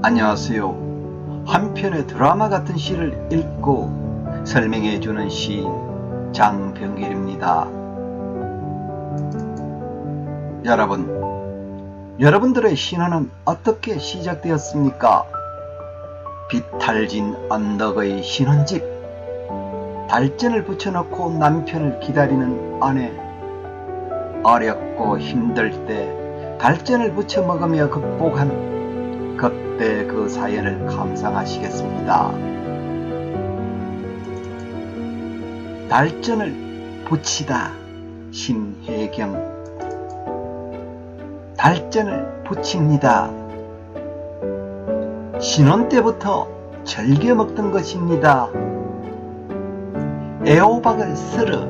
안녕하세요. 한 편의 드라마 같은 시를 읽고 설명해 주는 시인 장병길입니다. 여러분, 여러분들의 신화는 어떻게 시작되었습니까? 비탈진 언덕의 신혼집, 달전을 붙여놓고 남편을 기다리는 아내, 어렵고 힘들 때 달전을 부쳐 먹으며 극복한 그때 그 사연을 감상하시겠습니다. 달전을 붙이다 신혜경 달전을 붙입니다. 신혼 때부터 즐겨 먹던 것입니다. 애호박을 썰어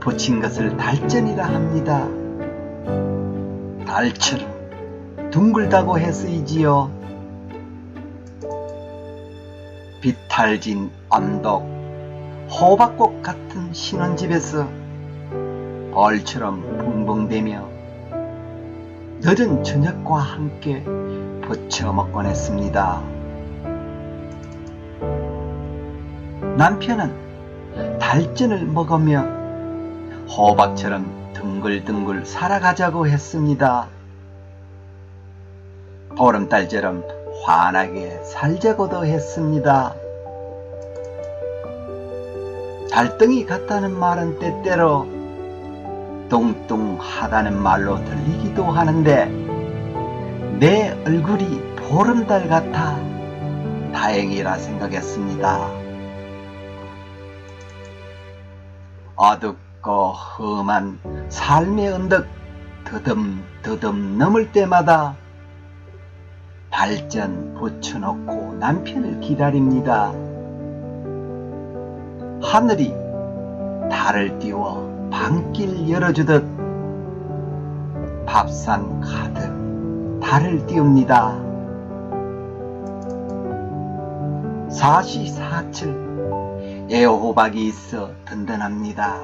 붙인 것을 달전이라 합니다. 달처럼 둥글다고 했으이지요. 비탈진 언덕, 호박꽃 같은 신혼집에서 벌처럼 붕붕대며 늦은 저녁과 함께 부쳐 먹곤 했습니다. 남편은 달전을 먹으며 호박처럼 둥글둥글 살아가자고 했습니다. 보름달처럼 환하게 살자고도 했습니다. 달덩이 같다는 말은 때때로 뚱뚱하다는 말로 들리기도 하는데 내 얼굴이 보름달 같아 다행이라 생각했습니다. 어둡고 험한 삶의 언덕 드듬드듬 넘을 때마다 발전 붙여놓고 남편을 기다립니다. 하늘이 달을 띄워 방길 열어주듯 밥상 가득 달을 띄웁니다. 사시사철 애호박이 있어 든든합니다.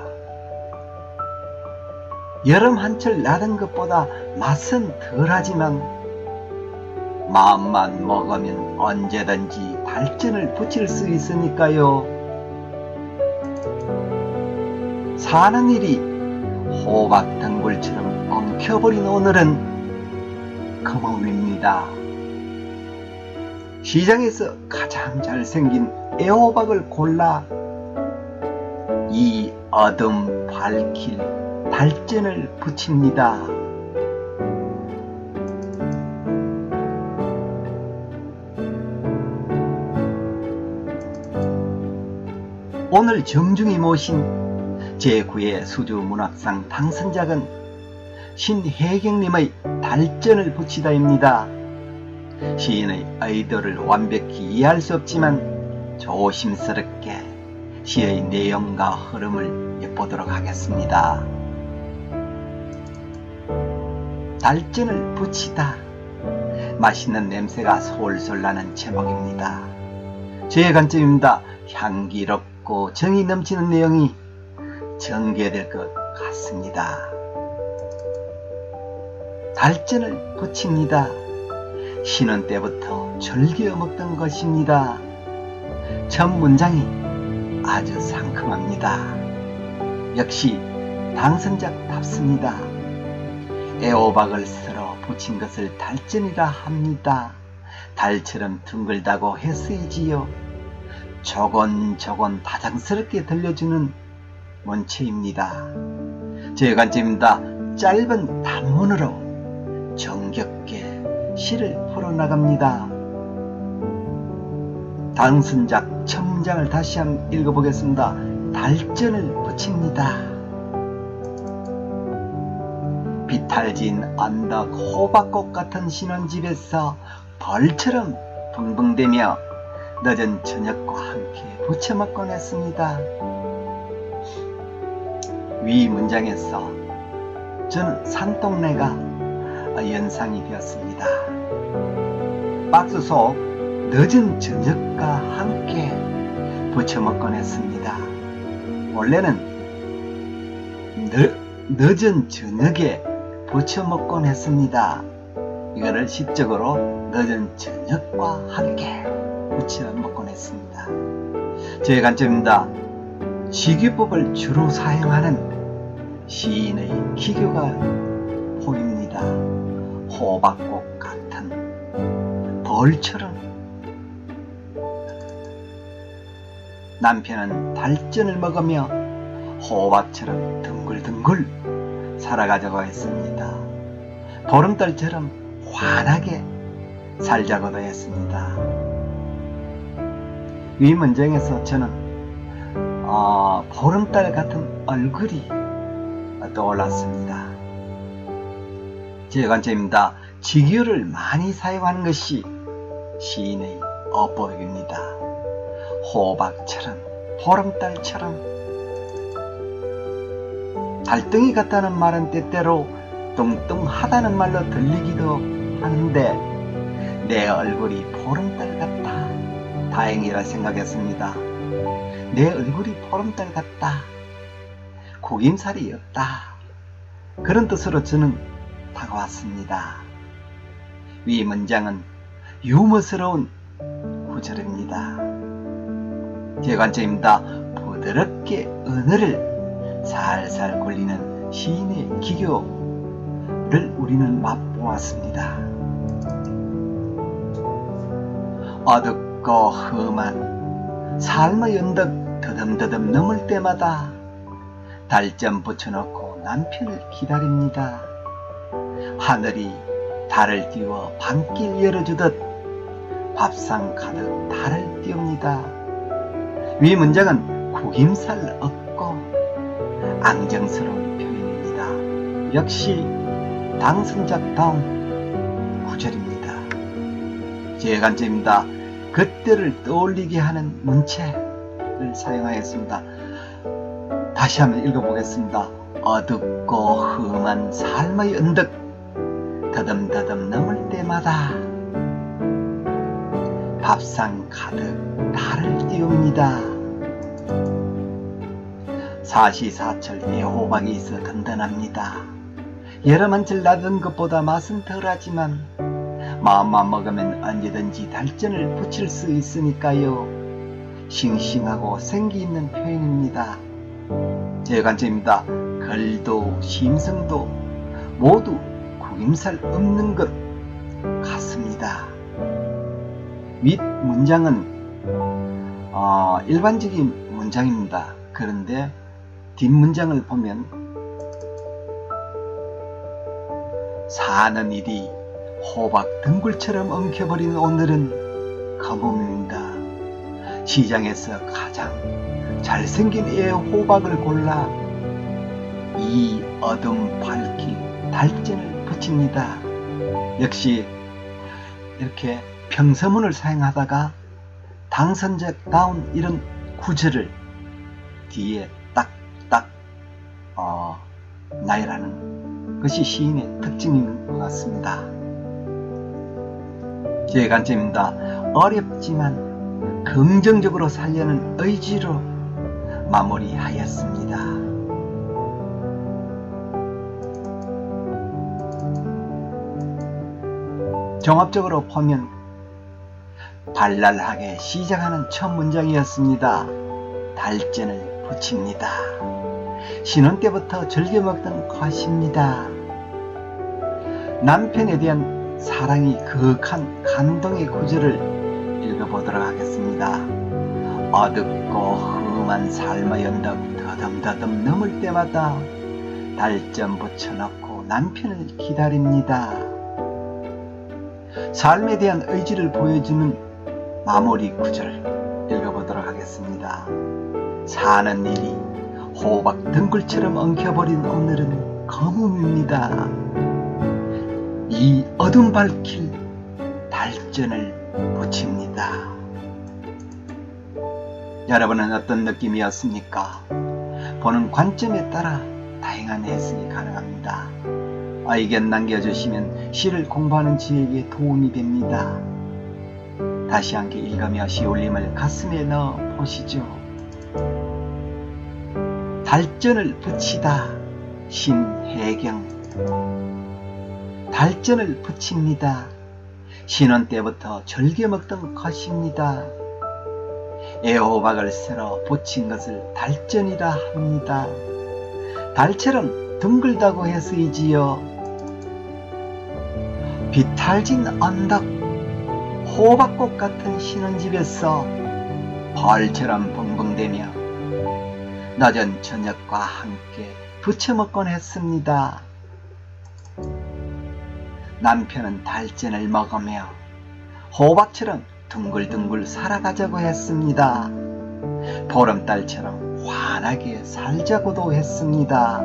여름 한철 나던 것보다 맛은 덜하지만 마음만 먹으면 언제든지 발전을 붙일 수 있으니까요. 사는 일이 호박 덩굴처럼 엉켜버린 오늘은 금음입니다. 시장에서 가장 잘생긴 애호박을 골라 이 어둠 밝힐 달전을 붙입니다. 오늘 정중히 모신 제9회 수주문학상 당선작은 신혜경님의 달전을 붙이다입니다. 시인의 의도를 완벽히 이해할 수 없지만 조심스럽게 시의 내용과 흐름을 엿보도록 하겠습니다. 달전을 붙이다. 맛있는 냄새가 솔솔 나는 제목입니다. 제 관점입니다. 향기롭 고 정이 넘치는 내용이 전개될 것 같습니다. 달전을 붙입니다. 신혼 때부터 즐겨 먹던 것입니다. 첫 문장이 아주 상큼합니다. 역시 당선작답습니다. 애호박을 썰어 붙인 것을 달전이라 합니다. 달처럼 둥글다고 했으이지요. 조곤조곤 다정스럽게 들려주는 문체입니다. 제 관점입니다. 짧은 단문으로 정겹게 시를 풀어나갑니다. 당선작 첫 문장을 다시 한번 읽어보겠습니다. 달전을 붙입니다. 비탈진 언덕 호박꽃 같은 신혼집에서 벌처럼 붕붕대며 늦은 저녁과 함께 부쳐 먹곤 했습니다. 위 문장에서 저는 산동네가 연상이 되었습니다. 박스 속 늦은 저녁과 함께 부쳐 먹곤 했습니다. 원래는 늦, 늦은 저녁에 부쳐 먹곤 했습니다. 이거를 시적으로 늦은 저녁과 함께 무쳐 먹곤 했습니다. 저의 관점입니다. 시기법을 주로 사용하는 시인의 기교가 보입니다. 호박꽃 같은 벌처럼 남편은 달전을 먹으며 호박처럼 둥글둥글 살아가자고 했습니다. 보름달처럼 환하게 살자고도 했습니다. 이 문장에서 저는 어, 보름달 같은 얼굴이 떠올랐습니다. 제 관점입니다. 직유를 많이 사용하는 것이 시인의 어법입니다. 호박처럼 보름달처럼 달덩이 같다는 말은 때때로 뚱뚱하다는 말로 들리기도 하는데 내 얼굴이 보름달 같다. 다행이라 생각했습니다. 내 얼굴이 보름달 같다. 구김살이 없다. 그런 뜻으로 저는 다가왔습니다. 위 문장은 유머스러운 구절입니다. 제 관점입니다. 부드럽게 언어를 살살 굴리는 시인의 기교를 우리는 맛보았습니다. 어둡 고 험한 삶의 언덕 더듬더듬 넘을 때마다 달점 붙여놓고 남편을 기다립니다. 하늘이 달을 띄워 밤길 열어주듯 밥상 가득 달을 띄웁니다. 위 문장은 구김살 없고 앙정스러운 표현입니다. 역시 당선작다운 구절입니다. 제 관점입니다. 그때를 떠올리게 하는 문체를 사용하였습니다. 다시 한번 읽어보겠습니다. 어둡고 험한 삶의 언덕 더듬더듬 넘을 때마다 밥상 가득 달을 띄웁니다. 사시사철 애호박이 있어 든든합니다. 여러 만철 나던 것보다 맛은 덜하지만 마음만 먹으면 언제든지 달전을 붙일 수 있으니까요. 싱싱하고 생기 있는 표현입니다. 제 관점입니다. 글도 심성도 모두 구김살 없는 것 같습니다. 밑 문장은 어, 일반적인 문장입니다. 그런데 뒷 문장을 보면 사는 일이 호박 등굴처럼 엉켜버린 오늘은 가뭄입니다. 시장에서 가장 잘생긴 애 호박을 골라 이 어둠 밝힌 달전을 붙입니다. 역시 이렇게 평서문을 사용하다가 당선적다운 이런 구절을 뒤에 딱딱 어, 나열하는 것이 시인의 특징인 것 같습니다. 제 관점입니다. 어렵지만 긍정적으로 살려는 의지로 마무리하였습니다. 종합적으로 보면 발랄하게 시작하는 첫 문장이었습니다. 달전을 붙입니다. 신혼 때부터 즐겨 먹던 것입니다. 남편에 대한 사랑이 그윽한 감동의 구절을 읽어보도록 하겠습니다. 어둡고 험한 삶의 언덕 더듬더듬 넘을 때마다 달점 붙여놓고 남편을 기다립니다. 삶에 대한 의지를 보여주는 마무리 구절 읽어보도록 하겠습니다. 사는 일이 호박 등굴처럼 엉켜버린 오늘은 거문입니다. 이 어둠 밝힐 달전을 붙입니다. 여러분은 어떤 느낌이었습니까? 보는 관점에 따라 다양한 해석이 가능합니다. 의견 남겨주시면 시를 공부하는 지에게 도움이 됩니다. 다시 함께 읽으며 시올림을 가슴에 넣어 보시죠. 달전을 붙이다 신혜경 달전을 붙입니다. 신혼 때부터 즐겨 먹던 것입니다. 애호박을 썰어 부친 것을 달전이라 합니다. 달처럼 둥글다고 해서이지요. 비탈진 언덕, 호박꽃 같은 신혼집에서 벌처럼 벙벙대며 낮은 저녁과 함께 부쳐 먹곤 했습니다. 남편은 달전을 먹으며 호박처럼 둥글둥글 살아가자고 했습니다. 보름달처럼 환하게 살자고도 했습니다.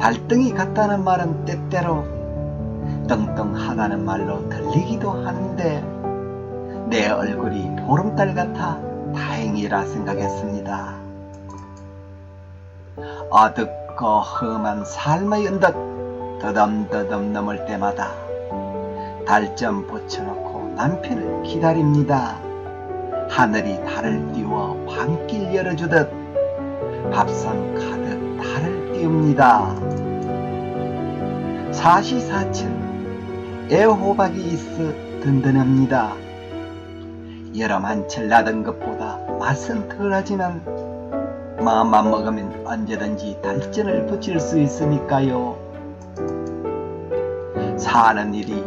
달등이 같다는 말은 때때로 떵떵하다는 말로 들리기도 하는데 내 얼굴이 보름달 같아 다행이라 생각했습니다. 어둡고 험한 삶의 언덕 더듬더듬 넘을 때마다 달점 붙여놓고 남편을 기다립니다. 하늘이 달을 띄워 밤길 열어주듯 밥상 가득 달을 띄웁니다. 사시사철 애호박이 있어 든든합니다. 여러 만철 나던 것보다 맛은 덜하지만 마음만 먹으면 언제든지 달전을 붙일 수 있으니까요. 사는 일이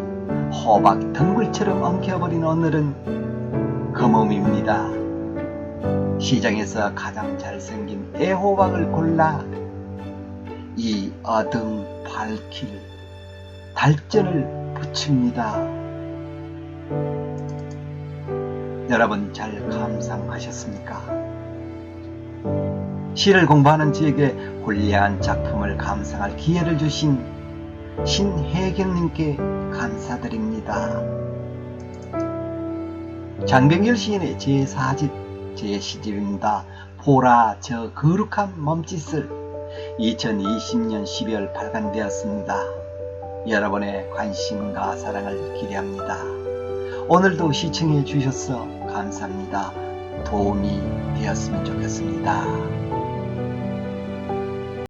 호박 덩굴처럼 엉켜버린 오늘은 그 몸입니다. 시장에서 가장 잘생긴 애호박을 골라 이 어둠 밝힐 달전을 붙입니다. 여러분 잘 감상하셨습니까? 시를 공부하는 저에게 훌륭한 작품을 감상할 기회를 주신 신혜경님께 감사드립니다. 장병열 시인의 제4집, 제10집입니다. 보라 저 거룩한 몸짓을 2020년 12월 발간되었습니다. 여러분의 관심과 사랑을 기대합니다. 오늘도 시청해 주셔서 감사합니다. 도움이 되었으면 좋겠습니다.